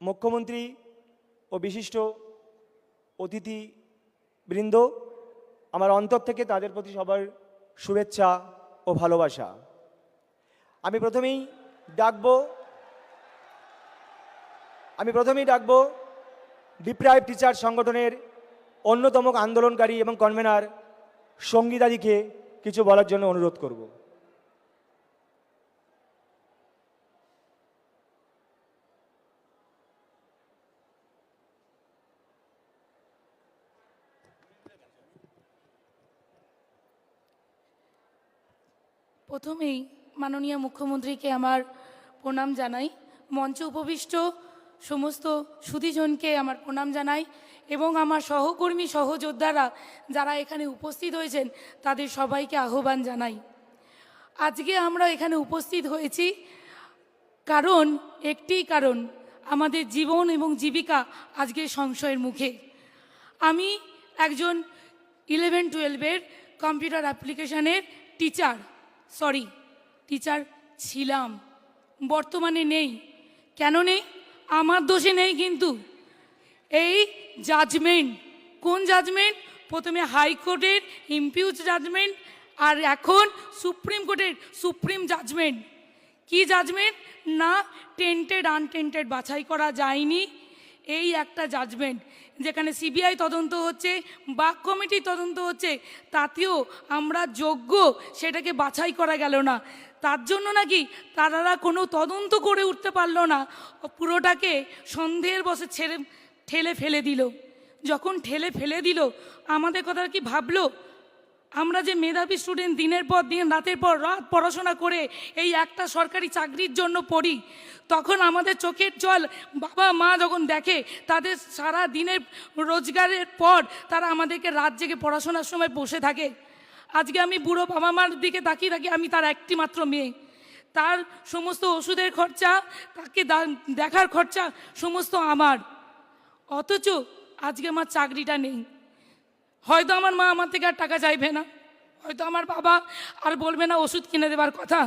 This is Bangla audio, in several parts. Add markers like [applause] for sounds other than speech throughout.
মুখ্যমন্ত্রী ও বিশিষ্ট অতিথি বৃন্দ আমার অন্তর থেকে তাদের প্রতি সবার শুভেচ্ছা ও ভালোবাসা। আমি প্রথমেই ডাকবো, আমি প্রথমেই ডাকবো ডিপ্রাইভ টিচার সংগঠনের অন্যতম আন্দোলনকারী এবং কনভেনার সঙ্গীতাদিকে কিছু বলার জন্য অনুরোধ করব। প্রথমেই মাননীয় মুখ্যমন্ত্রীকে আমার প্রণাম জানাই। মঞ্চে উপবিষ্ট সমস্ত সুধীজনকে আমার প্রণাম জানাই এবং আমার সহকর্মী সহযোদ্ধারা যারা এখানে উপস্থিত হয়েছেন, তাদের সবাইকে আহ্বান জানাই। আজকে আমরা এখানে উপস্থিত হয়েছি কারণ, একটি কারণ, আমাদের জীবন এবং জীবিকা আজকে সংশয়ের মুখে। আমি একজন ইলেভেন টুয়েলভের কম্পিউটার অ্যাপ্লিকেশনের টিচার সরি, টিচার, ছিলাম। বর্তমানে নেই। কেন নেই? আমার দোষে নেই কিন্তু। এই জাজমেন্ট কোন জাজমেন্ট প্রথমে হাইকোর্টের ইম্পিউজ জাজমেন্ট আর এখন সুপ্রিম কোর্টের সুপ্রিম জাজমেন্ট কি জাজমেন্ট না টেন্টেড আনটেন্টেড বাছাই করা যায়নি। এই একটা জাজমেন্ট যেখানে সিবিআই তদন্ত হচ্ছে বা কমিটি তদন্ত হচ্ছে, তাতেও আমরা যোগ্য সেটাকে বাছাই করা গেল না। তার জন্য নাকি তারা কোনো তদন্ত করে উঠতে পারল না। পুরোটাকে সন্দেহের বসে ছেড়ে, ঠেলে ফেলে দিল। যখন ঠেলে ফেলে দিল, আমাদের কথা কি ভাবলো? আমরা যে মেধাবী স্টুডেন্ট দিনের পর দিন, রাতের পর রাত পড়াশোনা করে এই একটা সরকারি চাকরির জন্য পড়ি, তখন আমাদের চোখের জল বাবা মা যখন দেখে, তাদের সারা দিনের রোজগারের পর তারা আমাদেরকে রাত জেগে পড়াশোনার সময় বসে থাকে। আজকে আমি বুড়ো বাবা মার দিকে তাকিয়ে থাকি, আমি তার একটি মাত্র মেয়ে। তার সমস্ত ওষুধের খরচা, তাকে দেখার খরচা সমস্ত আমার। অথচ আজকে আমার চাকরিটা নেই। হয়তো আমার মা আমার থেকে আর টাকা চাইবে না। হয়তো আমার বাবা আর বলবে না ওষুধ কিনে দেবার কথা।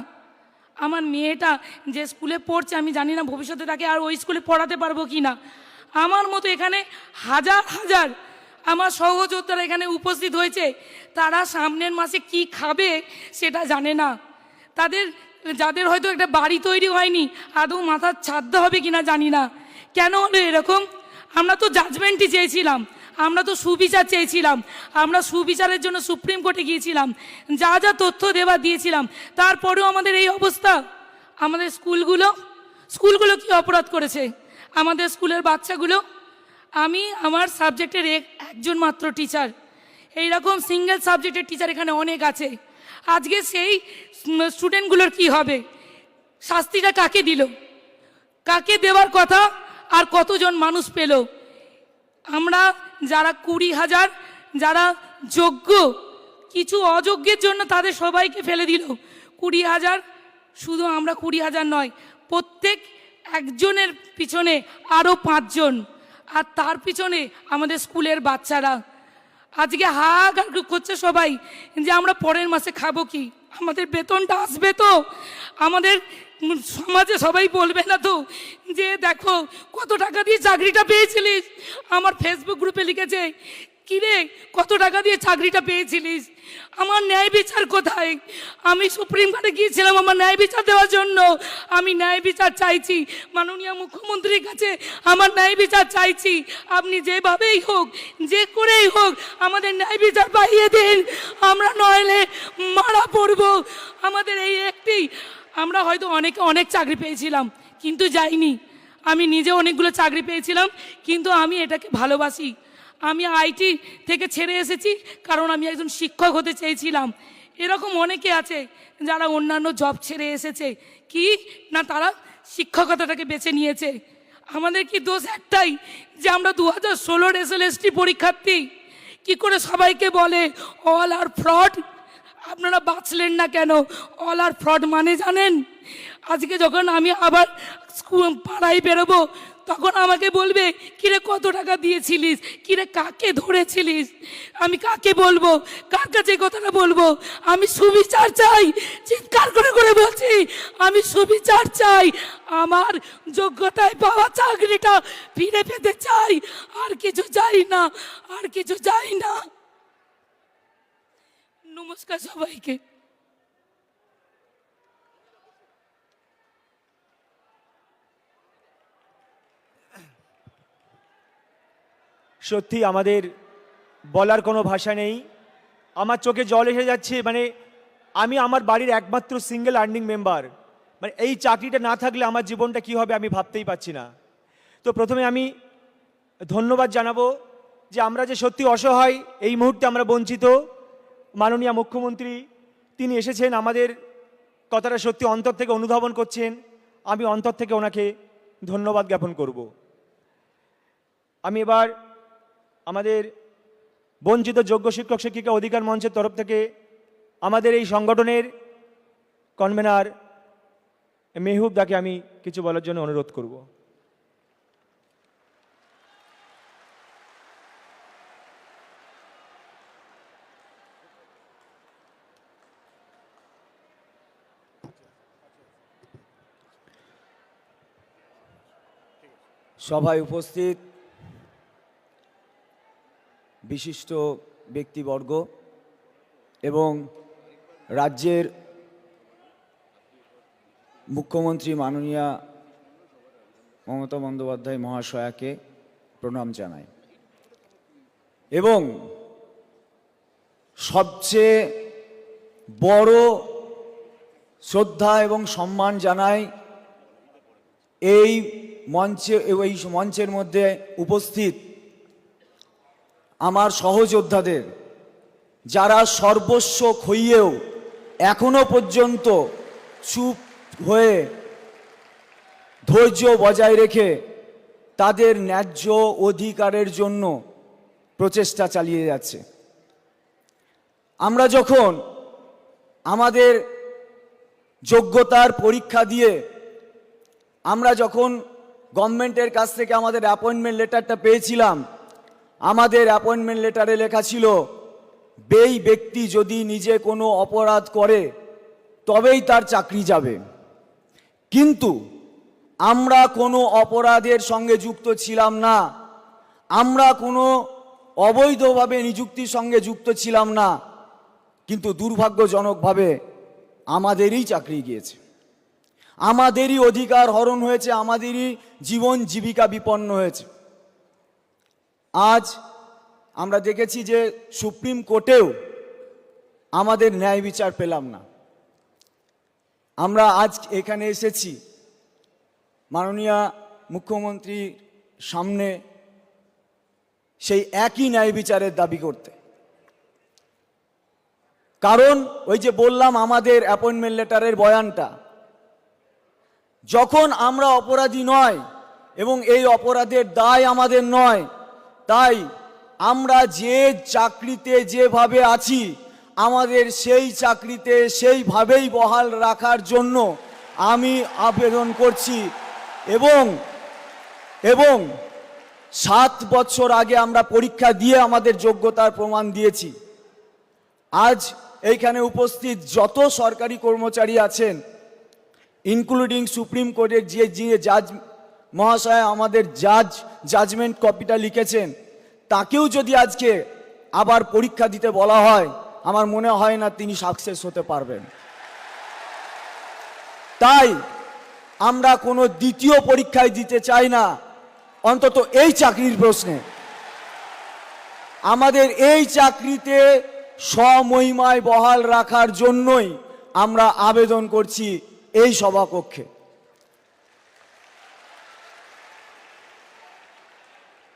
আমার মেয়েটা যে স্কুলে পড়ছে, আমি জানি না ভবিষ্যতে তাকে আর ওই স্কুলে পড়াতে পারব কি না। আমার মতো এখানে হাজার হাজার আমার সহযোদ্ধারা এখানে উপস্থিত হয়েছে। তারা সামনের মাসে কি খাবে সেটা জানে না। তাদের, যাদের হয়তো একটা বাড়ি তৈরি হয়নি, আদৌ মাথার ছাদ্য হবে কিনা জানি না। কেন হলো এরকম? আমরা তো জাজমেন্টই চেয়েছিলাম। আমরা তো সুবিচার চেয়েছিলাম। আমরা সুবিচারের জন্য সুপ্রিম কোর্টে গিয়েছিলাম। যা যা তথ্য দেওয়া দিয়েছিলাম, তারপরেও আমাদের এই অবস্থা। আমাদের স্কুলগুলো স্কুলগুলো কি অপরাধ করেছে? আমাদের স্কুলের বাচ্চাগুলো, আমি আমার সাবজেক্টের এক- একজন মাত্র টিচার এইরকম সিঙ্গেল সাবজেক্টের টিচার এখানে অনেক আছে। আজকে সেই স্টুডেন্টগুলোর কি হবে? শাস্তিটা কাকে দিল? কাকে দেওয়ার কথা? আর কতজন মানুষ পেল? আমরা যারা কুড়ি হাজার, যারা যোগ্য, কিছু অযোগ্যের জন্য তাদের সবাইকে ফেলে দিল। কুড়ি হাজার শুধু আমরা কুড়ি হাজার নয়, প্রত্যেক একজনের পিছনে আরও পাঁচজন, আর তার পিছনে আমাদের স্কুলের বাচ্চারা। আজকে হাহাকার করছে সবাই যে আমরা পরের মাসে খাব কি? আমাদের বেতনটা আসবে তো? আমাদের সমাজে সবাই বলবে না তো যে দেখো, কত টাকা দিয়ে চাকরিটা পেয়েছিলিস? আমার ফেসবুক গ্রুপে লিখেছে, কিরে, কত টাকা দিয়ে চাকরিটা পেয়েছিলিস? আমার ন্যায় বিচার কোথায়? আমি সুপ্রিম কোর্টে গিয়েছিলাম আমার ন্যায় বিচার দেওয়ার জন্য। আমি ন্যায় বিচার চাইছি। মাননীয় মুখ্যমন্ত্রীর কাছে আমার ন্যায় বিচার চাইছি। আপনি যেভাবেই হোক, যে করেই হোক, আমাদের ন্যায় বিচার পাইয়ে দিন। আমরা নইলে মারা পড়ব। আমাদের এই একটি আমরা হয়তো অনেকে, অনেক চাকরি পেয়েছিলাম, কিন্তু যাইনি। আমি নিজে অনেকগুলো চাকরি পেয়েছিলাম, কিন্তু আমি এটাকে ভালোবাসি। আমি আইটি থেকে ছেড়ে এসেছি, কারণ আমি একজন শিক্ষক হতে চেয়েছিলাম। এরকম অনেকে আছে যারা অন্যান্য জব ছেড়ে এসেছে। কি? না, তারা শিক্ষকতাটাকে বেছে নিয়েছে। আমাদের কি দোষ একটাই যে আমরা দু হাজার ষোলোর এস পরীক্ষার্থী? কি করে সবাইকে বলে অল আর ফ্রড আপনারা বাঁচলেন না কেন? অল আর ফ্রড মানে জানেন? আজকে যখন আমি আবার পাড়ায় বেরোবো, তখন আমাকে বলবে, কিরে, কত টাকা দিয়েছিলিস? কিরে, কাকে ধরেছিলিস? আমি কাকে বলব? কার কাছে কথাটা বলব? আমি সুবিচার চাই। চিৎকার করে করে বলছি, আমি সুবিচার চাই। আমার যোগ্যতায় পাওয়া চাকরিটা ফিরে পেতে চাই। আর কিছু চাই না, আর কিছু চাই না। নমস্কার সবাইকে। সত্যি আমাদের বলার কোনো ভাষা নেই। আমার চোখে জল এসে যাচ্ছে মানে আমি আমার বাড়ির একমাত্র সিঙ্গেল আর্নিং মেম্বার মানে এই চাকরিটা না থাকলে আমার জীবনটা কি হবে আমি ভাবতেই পারছি না। তো প্রথমে আমি ধন্যবাদ জানাব যে আমরা যে সত্যি অসহায় এই মুহূর্তে আমরা বঞ্চিত মাননীয় মুখ্যমন্ত্রী, তিনি এসেছেন আমাদের কথাটা সত্যি অন্তর থেকে অনুধাবন করছেন। আমি অন্তর থেকে ওনাকে ধন্যবাদ জ্ঞাপন করব। আমি এবার আমাদের বঞ্চিত যোগ্য শিক্ষক শিক্ষিকা অধিকার মঞ্চের তরফ থেকে আমাদের এই সংগঠনের কনভেনার মেহবুব দাকে আমি কিছু বলার জন্য অনুরোধ করব। সভায় উপস্থিত বিশিষ্ট ব্যক্তিবর্গ এবং রাজ্যের মুখ্যমন্ত্রী মাননীয়া মমতা বন্দ্যোপাধ্যায় মহাশয়াকে প্রণাম জানাই। এবং সবচেয়ে বড় শ্রদ্ধা এবং সম্মান জানাই এই মঞ্চে এই মঞ্চের মধ্যে উপস্থিত আমার সহযোদ্ধাদের, যারা সর্বস্ব খইয়েও এখনও পর্যন্ত চুপ হয়ে ধৈর্য বজায় রেখে তাদের ন্যায্য অধিকারের জন্য প্রচেষ্টা চালিয়ে যাচ্ছে। আমরা যখন আমাদের যোগ্যতার পরীক্ষা দিয়ে, আমরা যখন গভর্নমেন্টের কাছ থেকে আমাদের অ্যাপয়েন্টমেন্ট লেটারটা পেয়েছিলাম। আমাদের অ্যাপয়েন্টমেন্ট লেটারে লেখা ছিল, বেই ব্যক্তি যদি নিজে কোনো অপরাধ করে, তবেই তার চাকরি যাবে। কিন্তু আমরা কোনো অপরাধের সঙ্গে যুক্ত ছিলাম না। আমরা কোনো অবৈধভাবে নিযুক্তির সঙ্গে যুক্ত ছিলাম না। কিন্তু দুর্ভাগ্যজনকভাবে আমাদেরই চাকরি গিয়েছে। আমাদেরই অধিকার হরণ হয়েছে, আমাদেরই জীবন জীবিকা বিপন্ন হয়েছে। আজ আমরা দেখেছি যে সুপ্রিম কোর্টেও আমাদের ন্যায় বিচার পেলাম না। আমরা আজ এখানে এসেছি, মাননীয় মুখ্যমন্ত্রীর সামনে সেই একই ন্যায় বিচারের দাবি করতে। কারণ ওই যে বললাম, আমাদের অ্যাপয়েন্টমেন্ট লেটারের বয়ানটা যখন আমরা অপরাধী নয় এবং এই অপরাধের দায় আমাদের নয়, তাই আমরা যে চাকরিতে যেভাবে আছি, আমাদের সেই চাকরিতে সেইভাবেই বহাল রাখার জন্য আমি আবেদন করছি এবং এবং সাত বছর আগে আমরা পরীক্ষা দিয়ে আমাদের যোগ্যতার প্রমাণ দিয়েছি। আজ এইখানে উপস্থিত যত সরকারি কর্মচারী আছেন ইনক্লুডিং সুপ্রিম কোর্টের যে যে জাজ মহাশয়, আমাদের জাজ জাজমেন্ট কপিটা লিখেছেন। তাকেও যদি আজকে আবার পরীক্ষা দিতে বলা হয়, আমার মনে হয় না তিনি সাকসেস হতে পারবেন। তাই আমরা কোনো দ্বিতীয় পরীক্ষায় দিতে চাই না, অন্তত এই চাকরির প্রশ্নে। আমাদের এই চাকরিতে স্বমহিমায় বহাল রাখার জন্যই আমরা আবেদন করছি এই সভাকক্ষে।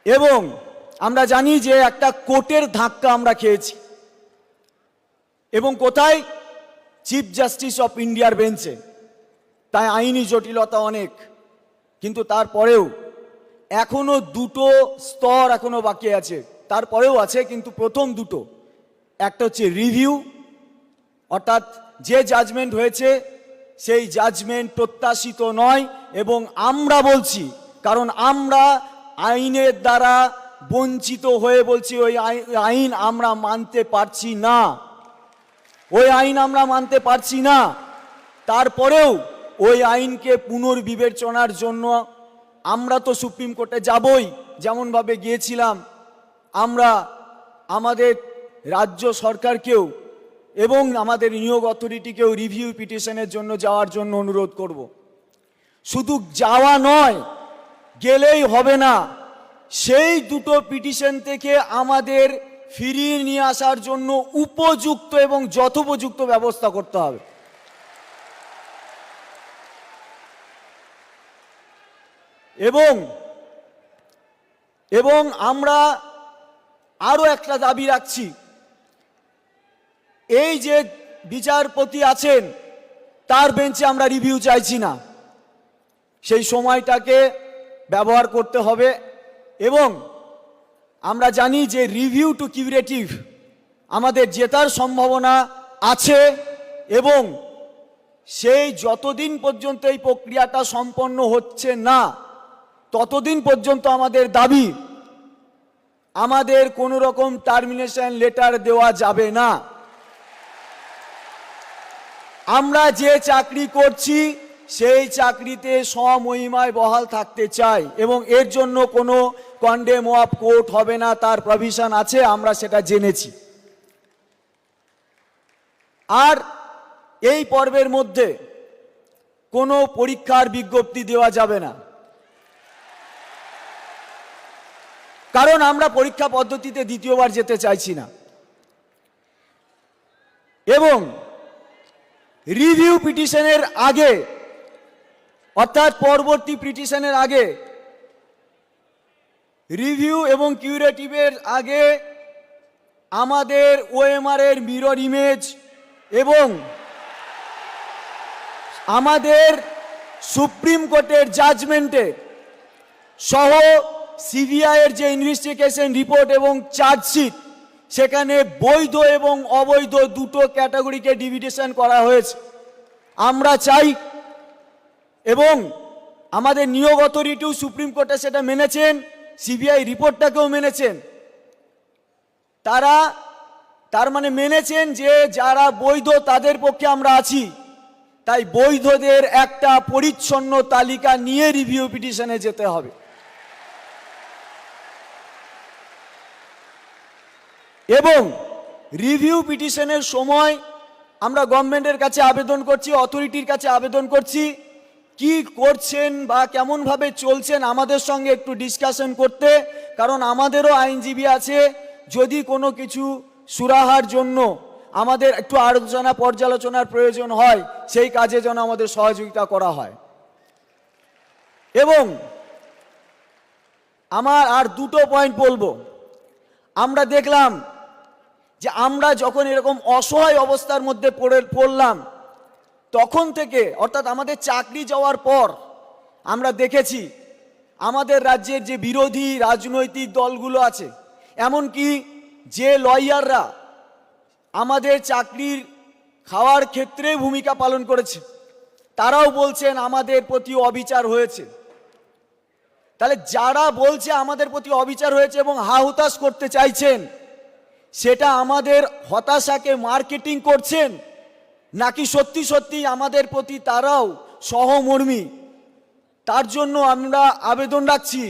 এবং আমরা জানি যে একটা কোর্টের ধাক্কা আমরা খেয়েছি। এবং কোথায়? চিফ জাস্টিস অফ ইন্ডিয়ার বেঞ্চে তাই আইনি জটিলতা অনেক। কিন্তু তারপরেও এখনও দুটো স্তর এখনও বাকি আছে। তারপরেও আছে কিন্তু প্রথম দুটো। একটা হচ্ছে রিভিউ অর্থাৎ যে জাজমেন্ট হয়েছে সেই জাজমেন্ট প্রত্যাশিত নয় এবং আমরা বলছি, কারণ আমরা আইনের দ্বারা বঞ্চিত হয়ে বলছি, ওই আই- আইন আমরা মানতে পারছি না। ওই আইন আমরা মানতে পারছি না। তারপরেও ওই আইনকে পুনর্বিবেচনার জন্য আমরা তো সুপ্রিম কোর্টে যাবই, যেমনভাবে গিয়েছিলাম। আমরা আমাদের রাজ্য সরকারকেও এবং আমাদের নিয়োগ অথরিটিকেও রিভিউ পিটিশনের জন্য যাওয়ার জন্য অনুরোধ করব। শুধু যাওয়া নয়, গেলেই হবে না। সেই দুটো পিটিশন থেকে আমাদের ফিরিয়ে নিয়ে আসার জন্য উপযুক্ত এবং যথোপযুক্ত ব্যবস্থা করতে হবে। এবং এবং আমরা আরও একটা দাবি রাখছি। এই যে বিচারপতি আছেন, তার বেঞ্চে আমরা রিভিউ চাইছি না। সেই সময়টাকে ব্যবহার করতে হবে এবং আমরা জানি যে রিভিউ টু কিউরেটিভ আমাদের জেতার সম্ভাবনা আছে এবং সেই যতদিন পর্যন্ত এই প্রক্রিয়াটা সম্পন্ন হচ্ছে না, ততদিন পর্যন্ত আমাদের দাবি, আমাদের কোনো রকম টার্মিনেশন লেটার দেওয়া যাবে না। আমরা যে চাকরি করছি, সেই চাকরিতে সমহিমায় বহাল থাকতে চাই এবং এর জন্য কোনো কন্ডেম অফ কোর্ট হবে না, তার প্রভিশন আছে, আমরা সেটা জেনেছি। আর এই পর্বের মধ্যে কোনো পরীক্ষার বিজ্ঞপ্তি দেওয়া যাবে না। কারণ আমরা পরীক্ষা পদ্ধতিতে দ্বিতীয়বার যেতে চাইছি না। এবং রিভিউ পিটিশনের আগে, অর্থাৎ পরবর্তী পিটিশনের আগে রিভিউ এবং কিউরেটিভের আগে আমাদের ওএমআর এর মিরর ইমেজ এবং আমাদের সুপ্রিম কোর্টের জাজমেন্টে সহ সিবিআই এর যে ইনভেস্টিগেশন রিপোর্ট এবং চার্জশিট সেখানে বৈধ এবং অবৈধ দুটো ক্যাটাগরিকে ডিভিডেশন করা হয়েছে। আমরা চাই এবং আমাদের নিয়োগ অথরিটিও সুপ্রিম কোর্টে সেটা মেনেছেন, সিবিআই রিপোর্টটাকেও মেনেছেন। তারা তার মানে মেনেছেন যে যারা বৈধ তাদের পক্ষে আমরা আছি। তাই বৈধদের একটা পরিচ্ছন্ন তালিকা নিয়ে রিভিউ পিটিশনে যেতে হবে। এবং রিভিউ পিটিশনের সময় আমরা গভর্নমেন্টের কাছে আবেদন করছি অথরিটির কাছে আবেদন করছি, কি করছেন বা কেমনভাবে চলছেন আমাদের সঙ্গে একটু ডিসকাশন করতে, কারণ আমাদেরও আইনজীবী আছে, যদি কোনো কিছু সুরাহার জন্য আমাদের একটু আলোচনা, পর্যালোচনার প্রয়োজন হয়, সেই কাজে যেন আমাদের সহযোগিতা করা হয়। এবং আমার আর দুটো পয়েন্ট বলব। আমরা দেখলাম যে আমরা যখন এরকম অসহায় অবস্থার মধ্যে পড়ে, পড়লাম, তখন থেকে, অর্থাৎ আমাদের চাকরি যাওয়ার পর, আমরা দেখেছি, আমাদের রাজ্যের যে বিরোধী রাজনৈতিক দলগুলো আছে, এমনকি যে লয়াররা আমাদের চাকরির খাওয়ার ক্ষেত্রে ভূমিকা পালন করেছে, তারাও বলছেন আমাদের প্রতি অবিচার হয়েছে। তাহলে যারা বলছে আমাদের প্রতি অবিচার হয়েছে এবং হাহুতাশ করতে চাইছেন সেটা আমাদের হতাশাকে মার্কেটিং করছেন, নাকি সত্যি সত্যি আমাদের প্রতি তারাও সহমর্মী? তার জন্য আমরা আবেদন রাখছি,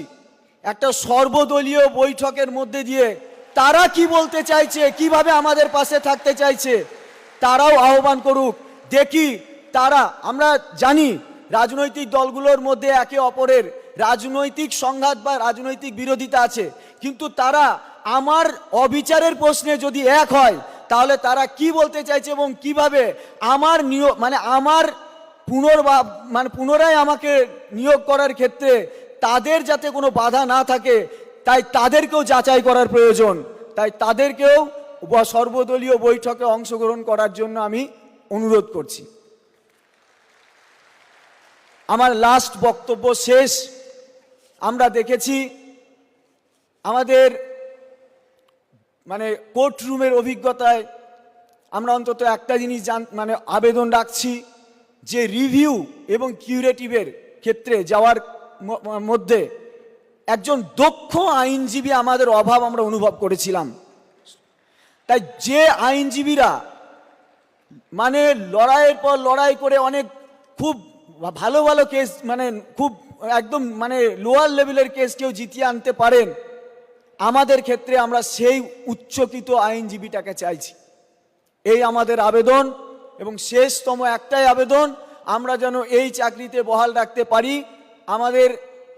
একটা সর্বদলীয় বৈঠকের মধ্যে দিয়ে তারা কি বলতে চাইছে, কীভাবে আমাদের পাশে থাকতে চাইছে, তারাও আহ্বান করুক। দেখি তারা, আমরা জানি রাজনৈতিক দলগুলোর মধ্যে একে অপরের রাজনৈতিক সংঘাত বা রাজনৈতিক বিরোধিতা আছে, কিন্তু তারা আমার অবিচারের প্রশ্নে যদি এক হয়, তাহলে তারা কি বলতে চাইছে এবং কীভাবে আমার নিয়োগ মানে আমার পুনর্বা মানে পুনরায় আমাকে নিয়োগ করার ক্ষেত্রে তাদের যাতে কোনো বাধা না থাকে, তাই তাদেরকেও যাচাই করার প্রয়োজন। তাই তাদেরকেও সর্বদলীয় বৈঠকে অংশগ্রহণ করার জন্য আমি অনুরোধ করছি। আমার লাস্ট বক্তব্য শেষ। আমরা দেখেছি, আমাদের মানে কোর্ট রুমের অভিজ্ঞতায় আমরা অন্তত একটা জিনিস জান মানে আবেদন রাখছি যে রিভিউ এবং কিউরেটিভের ক্ষেত্রে যাওয়ার মধ্যে একজন দক্ষ আইনজীবী আমাদের অভাব আমরা অনুভব করেছিলাম। তাই যে আইনজীবীরা মানে লড়াইয়ের পর লড়াই করে অনেক খুব ভালো ভালো কেস মানে খুব একদম মানে লোয়ার লেভেলের কেস কেউ জিতিয়ে আনতে পারেন আমাদের ক্ষেত্রে আমরা সেই উচ্চকিত আইনজীবীটাকে চাইছি। এই আমাদের আবেদন এবং শেষতম একটাই আবেদন, আমরা যেন এই চাকরিতে বহাল রাখতে পারি। আমাদের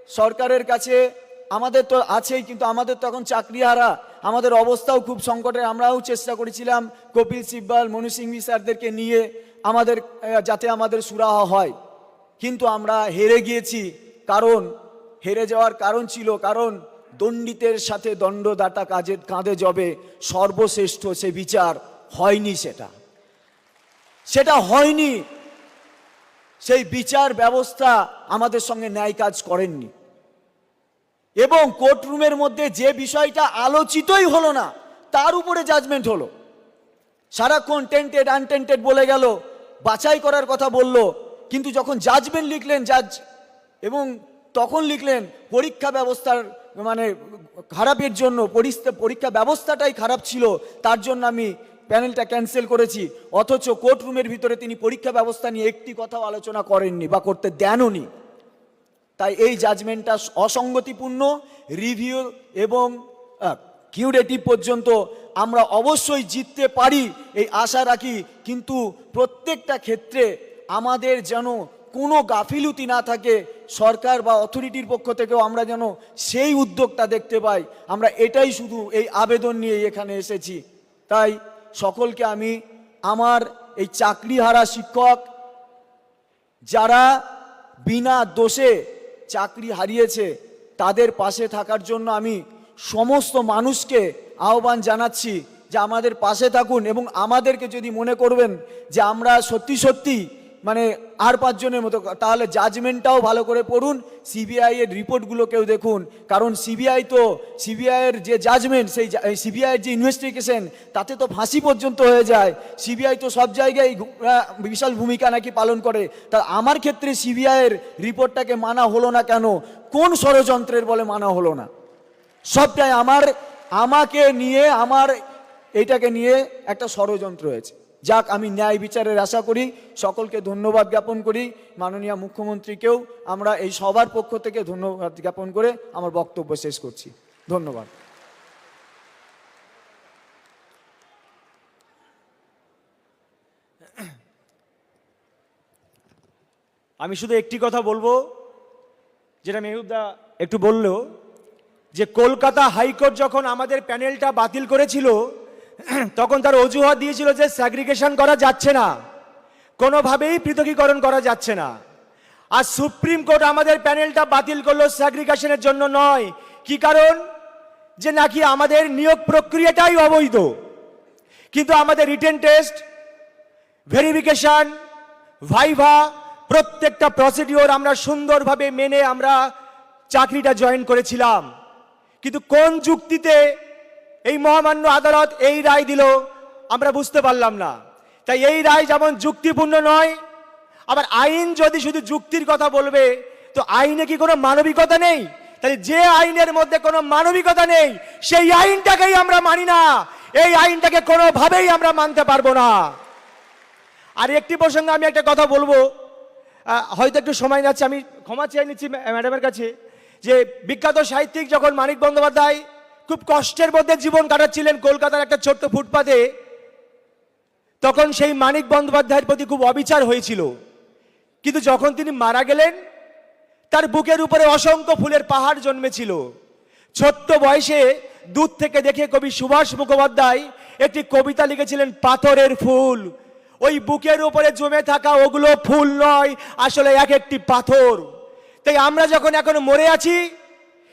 সরকারের কাছে, আমাদের তো আছেই কিন্তু আমাদের তখন চাকরিহারা। আমাদের অবস্থাও খুব সংকটে, আমরাও চেষ্টা করেছিলাম কপিল সিব্বাল, মনু সিংভি স্যারদেরকে নিয়ে আমাদের যাতে আমাদের সুরাহা হয়। কিন্তু আমরা হেরে গিয়েছি। কারণ, হেরে যাওয়ার কারণ ছিল, কারণ দণ্ডিতের সাথে দণ্ডদাতা কাজের কাঁধে জবে সর্বশ্রেষ্ঠ সে বিচার হয়নি সেটা। সেটা হয়নি। সেই বিচার ব্যবস্থা আমাদের সঙ্গে ন্যায় কাজ করেননি। এবং কোর্টরুমের মধ্যে যে বিষয়টা আলোচিতই হলো না, তার উপরে জাজমেন্ট হলো। সারাক্ষণ টেন্টেড আনটেন্টেড বলে গেল, বাছাই করার কথা বলল, কিন্তু যখন জাজমেন্ট লিখলেন জাজ এবং তখন লিখলেন পরীক্ষা ব্যবস্থার মানে খারাপের জন্য পরীক্ষা ব্যবস্থাটাই খারাপ ছিল, তার জন্য আমি প্যানেলটা ক্যান্সেল করেছি। অথচ কোর্টরুমের ভিতরে তিনি পরীক্ষা ব্যবস্থা নিয়ে একটি কথাও আলোচনা করেননি বা করতে দেনওনি। তাই এই জাজমেন্টটা অসঙ্গতিপূর্ণ রিভিউ এবং কিউরেটিভ পর্যন্ত আমরা অবশ্যই জিততে পারি, এই আশা রাখি। কিন্তু প্রত্যেকটা ক্ষেত্রে আমাদের যেন কোনো গাফিলতি না থাকে সরকার বা অথরিটির পক্ষ থেকেও আমরা যেন সেই উদ্যোগটা দেখতে পাই। আমরা এটাই শুধু এই আবেদন নিয়ে এখানে এসেছি। তাই সকলকে আমি আমার এই চাকরিহারা শিক্ষক যারা বিনা দোষে চাকরি হারিয়েছে, তাদের পাশে থাকার জন্য আমি সমস্ত মানুষকে আহ্বান জানাচ্ছি যে আমাদের পাশে থাকুন এবং আমাদেরকে যদি মনে করবেন যে আমরা সত্যি সত্যি মানে আর পাঁচজনের মতো তাহলে জাজমেন্টটাও ভালো করে পড়ুন সিবিআই এর রিপোর্টগুলোকেও দেখুন। কারণ সিবিআই তো সিবিআই এর যে জাজমেন্ট সেই সিবিআই এর যে ইনভেস্টিগেশন তাতে তো ফাঁসি পর্যন্ত হয়ে যায়। সিবিআই তো সব জায়গায় বিশাল ভূমিকা নাকি পালন করে। তা আমার ক্ষেত্রে সিবিআই এর রিপোর্টটাকে মানা হলো না কেন? কোন ষড়যন্ত্রের বলে মানা হলো না? সবটাই আমার, আমাকে নিয়ে, আমার এইটাকে নিয়ে একটা ষড়যন্ত্র হয়েছে। যাক, আমি ন্যায় বিচারের আশা করি, সকলকে ধন্যবাদ জ্ঞাপন করি। মাননীয় মুখ্যমন্ত্রীকেও আমরা এই সবার পক্ষ থেকে ধন্যবাদ জ্ঞাপন করে আমার বক্তব্য শেষ করছি। ধন্যবাদ। আমি শুধু একটি কথা বলব, যেটা মেহবুবদা একটু বলল, যে কলকাতা হাইকোর্ট যখন আমাদের প্যানেলটা বাতিল করেছিল [clears throat] তখন তার অজুহাত দিয়েছিল যে স্যাগ্রিগেশন করা যাচ্ছে না। কোনোভাবেই পৃথকীকরণ করা যাচ্ছে না। আর সুপ্রিম কোর্ট আমাদের প্যানেলটা বাতিল করল স্যাগ্রিগেশনের জন্য নয়। কি কারণ? যে নাকি আমাদের নিয়োগ প্রক্রিয়াটাই অবৈধ। কিন্তু আমাদের রিটেন টেস্ট ভেরিফিকেশন ভাইভা প্রত্যেকটা প্রসিডিওর আমরা সুন্দরভাবে মেনে আমরা চাকরিটা জয়েন করেছিলাম। কিন্তু কোন যুক্তিতে এই মহামান্য আদালত এই রায় দিল। আমরা বুঝতে পারলাম না। তাই এই রায় যেমন যুক্তিপূর্ণ নয়, আবার আইন যদি শুধু যুক্তির কথা বলবে, তো আইনে কি কোনো মানবিকতা নেই? তাহলে যে আইনের মধ্যে কোনো মানবিকতা নেই, সেই আইনটাকেই আমরা মানি না। এই আইনটাকে কোনোভাবেই আমরা মানতে পারব না। আর একটি প্রসঙ্গে আমি একটা কথা বলব। হয়তো একটু সময় যাচ্ছে, আমি ক্ষমা চেয়ে নিচ্ছি ম্যাডামের কাছে। যে বিখ্যাত সাহিত্যিক যখন মানিক বন্দ্যোপাধ্যায় খুব কষ্টের মধ্যে জীবন কাটাচ্ছিলেন কলকাতার একটা ছোট্ট ফুটপাতে। তখন সেই মানিক বন্দ্যোপাধ্যায়ের প্রতি খুব অবিচার হয়েছিল। কিন্তু যখন তিনি মারা গেলেন, তার বুকের উপরে অসংখ্য ফুলের পাহাড় জন্মেছিল। ছোট্ট বয়সে দূর থেকে দেখে কবি সুভাষ মুখোপাধ্যায় একটি কবিতা লিখেছিলেন, পাথরের ফুল। ওই বুকের উপরে জমে থাকা ওগুলো ফুল নয়, আসলে এক একটি পাথর। তাই আমরা যখন এখন মরে আছি,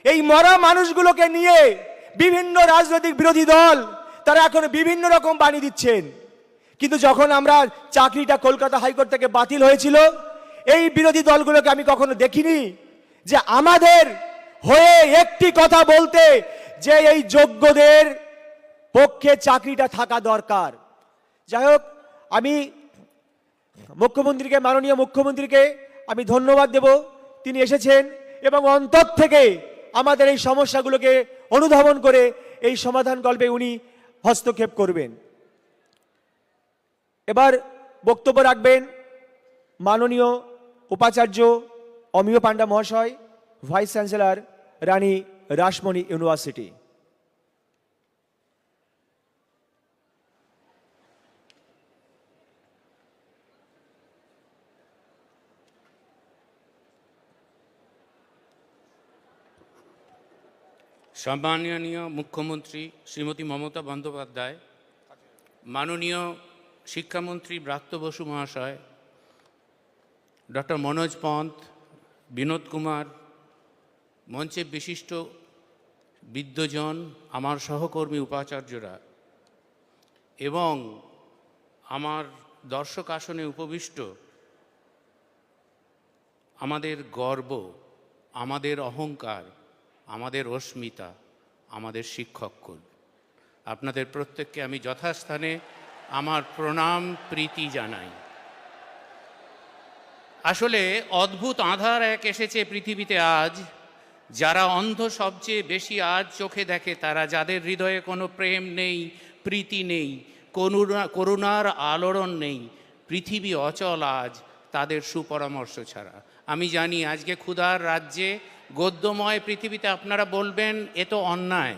এই মরা মানুষগুলোকে নিয়ে বিভিন্ন রাজনৈতিক বিরোধী দল, তারা এখন বিভিন্ন রকম বাণী দিচ্ছেন। কিন্তু যখন আমরা চাকরিটা কলকাতা হাইকোর্ট থেকে বাতিল হয়েছিল, এই বিরোধী দলগুলোকে আমি কখনো দেখিনি যে আমাদের হয়ে একটি কথা বলতে যে এই যোগ্যদের পক্ষে চাকরিটা থাকা দরকার। যাই হোক, আমি মুখ্যমন্ত্রীকে, মাননীয় মুখ্যমন্ত্রীকে আমি ধন্যবাদ দেব। তিনি এসেছেন এবং অন্তর থেকে আমাদের এই সমস্যাগুলোকে অনুধাবন করে এই সমাধান গল্পে উনি হস্তক্ষেপ করবেন। এবার বক্তব্য রাখবেন মাননীয় উপাচার্য অমিয় পাণ্ডা মহাশয়, vice chancellor Rani Rashmoni university. সম্মাননীয় মুখ্যমন্ত্রী শ্রীমতী মমতা বন্দ্যোপাধ্যায়, মাননীয় শিক্ষামন্ত্রী ব্রাত্য বসু মহাশয়, ডক্টর মনোজ পন্থ, বিনোদ কুমার, মঞ্চে বিশিষ্ট বিদ্যজন আমার সহকর্মী উপাচার্যরা এবং আমার দর্শক আসনে উপবিষ্ট আমাদের গর্ব, আমাদের অহংকার আমাদের অস্মিতা, আমাদের শিক্ষককুল আপনাদের প্রত্যেককে আমি যথাস্থানে আমার প্রণাম, প্রীতি জানাই। আসলে অদ্ভুত আধার এক এসেছে পৃথিবীতে আজ। যারা অন্ধ সবচেয়ে বেশি আজ চোখে দেখে, তারা যাদের হৃদয়ে কোনো প্রেম নেই, প্রীতি নেই, করুণা, করুণার আলোড়ন নেই, পৃথিবী অচল আজ তাদের সুপরামর্শ ছাড়া। আমি জানি আজকে ক্ষুধার রাজ্যে গদ্যময় পৃথিবীতে আপনারা বলবেন, এ তো অন্যায়।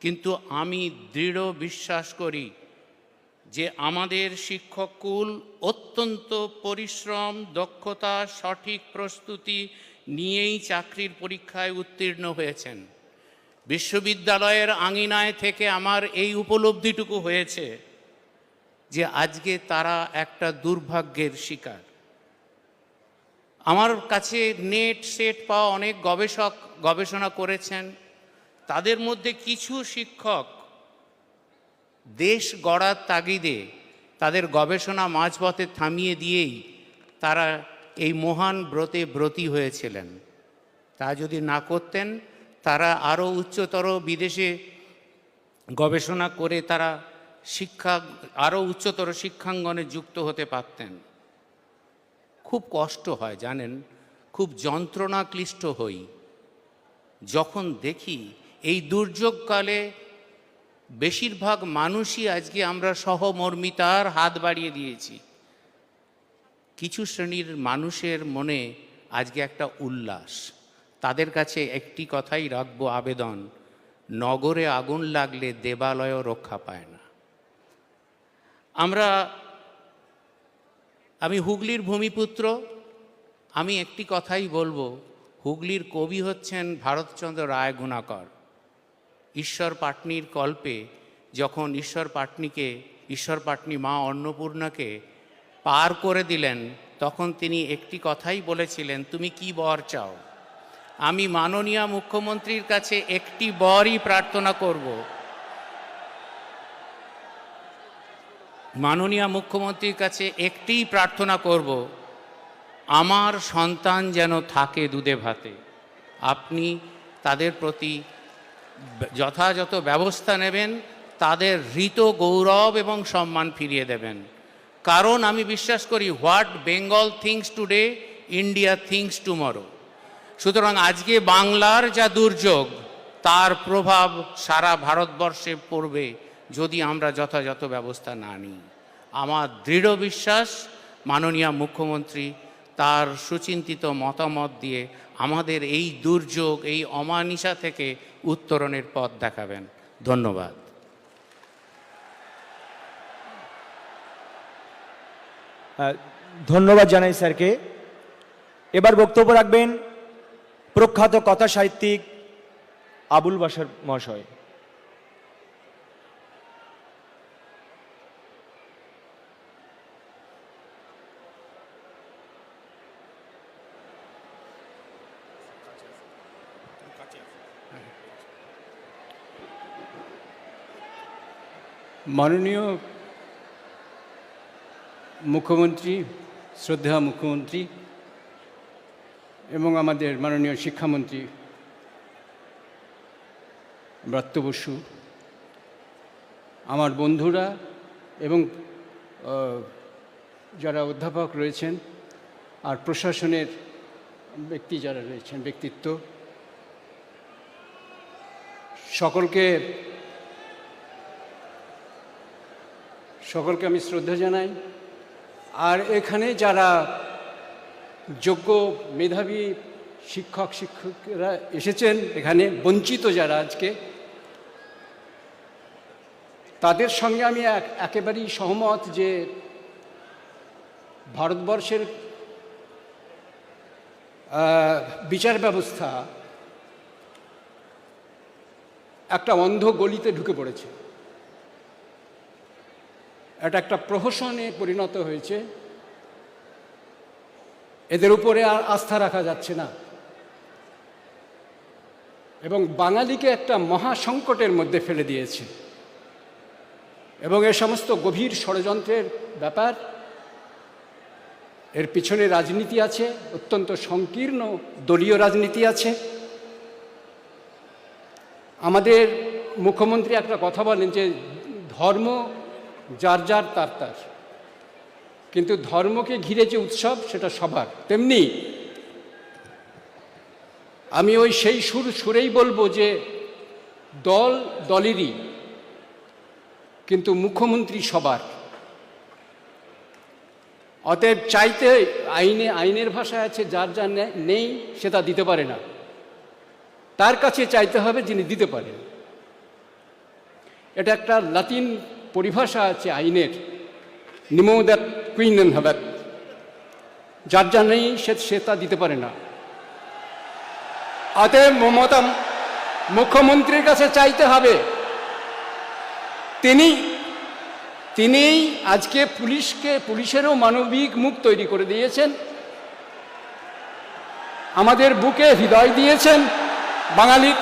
কিন্তু আমি দৃঢ় বিশ্বাস করি যে আমাদের শিক্ষককুল অত্যন্ত পরিশ্রম, দক্ষতা, সঠিক প্রস্তুতি নিয়েই চাকরির পরীক্ষায় উত্তীর্ণ হয়েছেন। বিশ্ববিদ্যালয়ের আঙিনায় থেকে আমার এই উপলব্ধিটুকু হয়েছে যে আজকে তারা একটা দুর্ভাগ্যের শিকার। আমার কাছে নেট, সেট পাওয়া অনেক গবেষক গবেষণা করেছেন। তাদের মধ্যে কিছু শিক্ষক দেশ গড়ার তাগিদে তাদের গবেষণা মাঝপথে থামিয়ে দিয়েই তারা এই মহান ব্রতে ব্রতী হয়েছিলেন। তা যদি না করতেন, তারা আরও উচ্চতর বিদেশে গবেষণা করে তারা শিক্ষা, আরও উচ্চতর শিক্ষাঙ্গনে যুক্ত হতে পারতেন। খুব কষ্ট হয়, জানেন? খুব যন্ত্রণা ক্লিষ্ট হই। যখন দেখি এই দুর্যোগকালে বেশিরভাগ মানুষই আজকে আমরা সহমর্মিতার হাত বাড়িয়ে দিয়েছি। কিছু শ্রেণির মানুষের মনে আজকে একটা উল্লাস। তাদের কাছে একটি কথাই রাখব আবেদন, নগরে আগুন লাগলে দেবালয়ও রক্ষা পায় না। আমরা আমি হুগলির ভূমিপুত্র। আমি একটি কথাই বলব, হুগলির কবি হচ্ছেন ভারতচন্দ্র রায় গুণাকর। ঈশ্বর পাটনির কল্পে যখন ঈশ্বর পাটনিকে, ঈশ্বর পাটনি মা অন্নপূর্ণাকে পার করে দিলেন, তখন তিনি একটি কথাই বলেছিলেন, তুমি কি বর চাও? আমি মাননীয় মুখ্যমন্ত্রীর কাছে একটি বরই প্রার্থনা করব। মাননীয় মুখ্যমন্ত্রীর কাছে একটিই প্রার্থনা করব, আমার সন্তান যেন থাকে দুধে ভাতে। আপনি তাদের প্রতি যথাযথ ব্যবস্থা নেবেন, তাদের হৃত গৌরব এবং সম্মান ফিরিয়ে দেবেন। কারণ আমি বিশ্বাস করি, what Bengal thinks today, India thinks tomorrow. সুতরাং আজকে বাংলার যা দুর্যোগ, তার প্রভাব সারা ভারতবর্ষে পড়বে যদি আমরা যথাযথ ব্যবস্থা না নিই। আমার দৃঢ় বিশ্বাস, মাননীয় মুখ্যমন্ত্রী, তার সুচিন্তিত মতামত দিয়ে আমাদের এই দুর্যোগ, এই অমানিসা থেকে উত্তরণের পথ দেখাবেন। ধন্যবাদ। ধন্যবাদ জানাই স্যারকে। এবার বক্তব্য রাখবেন প্রখ্যাত কথা সাহিত্যিক আবুল বাসার মহাশয়। মাননীয় মুখ্যমন্ত্রী, শ্রদ্ধা মুখ্যমন্ত্রী এবং আমাদের মাননীয় শিক্ষামন্ত্রী ব্রাত্য বসু, আমার বন্ধুরা এবং যারা অধ্যাপক রয়েছেন আর প্রশাসনের ব্যক্তি যারা রয়েছেন, ব্যক্তিত্ব, সকলকে সকলকে আমি শ্রদ্ধা জানাই। আর এখানে যারা যোগ্য মেধাবী শিক্ষক, শিক্ষকরা এসেছেন, এখানে বঞ্চিত যারা আজকে, তাদের সঙ্গে আমি এক- একেবারেই সহমত যে ভারতবর্ষের বিচার ব্যবস্থা একটা অন্ধ গলিতে ঢুকে পড়েছে। এটা একটা প্রহসনে পরিণত হয়েছে। এদের উপরে আর আস্থা রাখা যাচ্ছে না। এবং বাঙালিকে একটা মহা সংকটের মধ্যে ফেলে দিয়েছে। এবং এ সমস্ত গভীর ষড়যন্ত্রের ব্যাপার, এর পিছনে রাজনীতি আছে, অত্যন্ত সংকীর্ণ দলীয় রাজনীতি আছে। আমাদের মুখ্যমন্ত্রী একটা কথা বলেন যে ধর্ম যার যার তার তার। কিন্তু ধর্মকে ঘিরে যে উৎসব, সেটা সবার। তেমনি আমি ওই সেই সুর সুরেই বলব যে দল দলেরই, কিন্তু মুখ্যমন্ত্রী সবার। অতএব চাইতে আইনে, আইনের ভাষায় আছে, যার যা নেই, সে তা দিতে পারে না। তার কাছে চাইতে হবে যিনি দিতে পারেন। এটা একটা লাতিন পরিভাষা আছে আইনের। নিমোদাত কুইনেন হবে যার যা নেই সে সে তা দিতে পারে না। অতএব মমতা মুখ্যমন্ত্রীর কাছে চাইতে হবে। তিনি তিনিই আজকে পুলিশকে পুলিশেরও মানবিক মুখ তৈরি করে দিয়েছেন। আমাদের বুকে হৃদয় দিয়েছেন। বাঙালির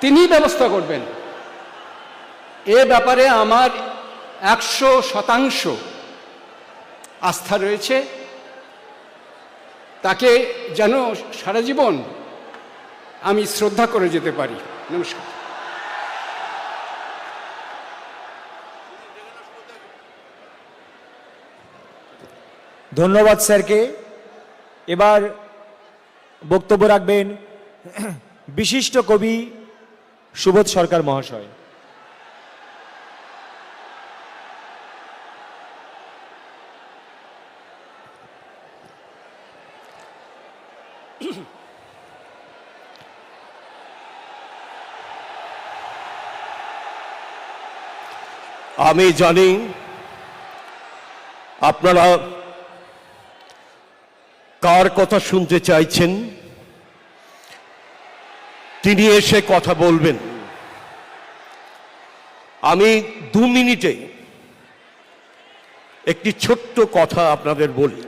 তিনি ব্যবস্থা করবেন। এ ব্যাপারে আমার একশো শতাংশ আস্থা রয়েছে। তাকে যেন সারা জীবন আমি শ্রদ্ধা করে যেতে পারি। নমস্কার। ধন্যবাদ স্যারকে। এবার বক্তব্য রাখবেন বিশিষ্ট কবি সুবোধ সরকার মহাশয়। আমি জানি আপনারা কার কথা শুনতে চাইছেন? তিনি এসে কথা বলবেন। আমি দু মিনিটে একটি ছোট্ট কথা আপনাদের বলি।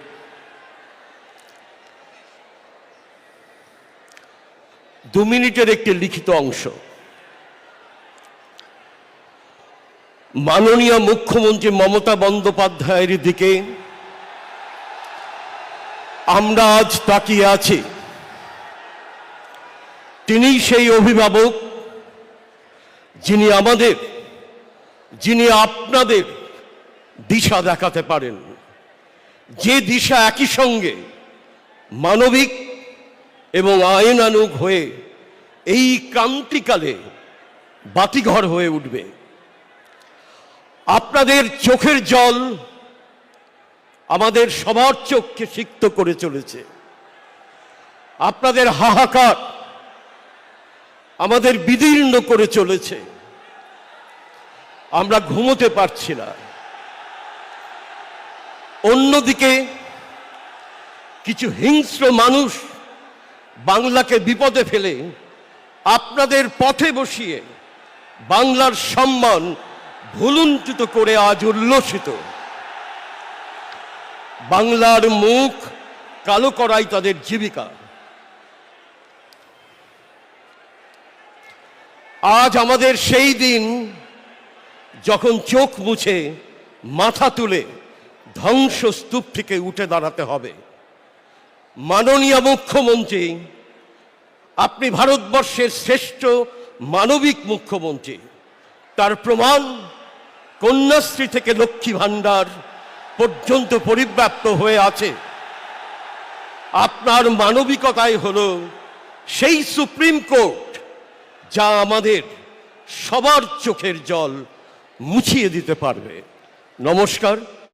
দু মিনিটের একটি লিখিত অংশ। মাননীয় মুখ্যমন্ত্রী মমতা বন্দ্যোপাধ্যায়ের দিকে আমরা আজ তাকিয়ে আছি। তিনি সেই অভিভাবক যিনি আমাদের, যিনি আপনাদের দিশা দেখাতে পারেন। যে দিশা একই সঙ্গে মানবিক এবং আইনানুগ হয়ে এই ক্রান্তিকালে বাতিঘর হয়ে উঠবে। আপনাদের চোখের জল আমাদের সবার চোখকে সিক্ত করে চলেছে। আপনাদের হাহাকার আমাদের বিদীর্ণ করে চলেছে। আমরা ঘুমোতে পারছি না। অন্যদিকে কিছু হিংস্র মানুষ বাংলাকে বিপদে ফেলে আপনাদের পথে বসিয়ে বাংলার সম্মান ভুলুণ্ঠিত করে আজ উল্লসিত। বাংলার মুখ কালো করাই তাদের জীবিকা। আজ আমাদের সেই দিন যখন চোখ মুছে, মাথা তুলে ধ্বংসস্তূপ থেকে উঠে দাঁড়াতে হবে। মাননীয় মুখ্যমন্ত্রী, আপনি ভারতবর্ষের শ্রেষ্ঠ মানবিক মুখ্যমন্ত্রী। তার প্রমাণ কন্যাশ্রী থেকে লক্ষ্মী ভাণ্ডার পর্যন্ত পরিব্যাপ্ত হয়ে আছে। আপনার মানবিকতাই হল সেই সুপ্রিম কোর্ট যা আমাদের সবার চোখের জল মুছিয়ে দিতে পারবে। নমস্কার।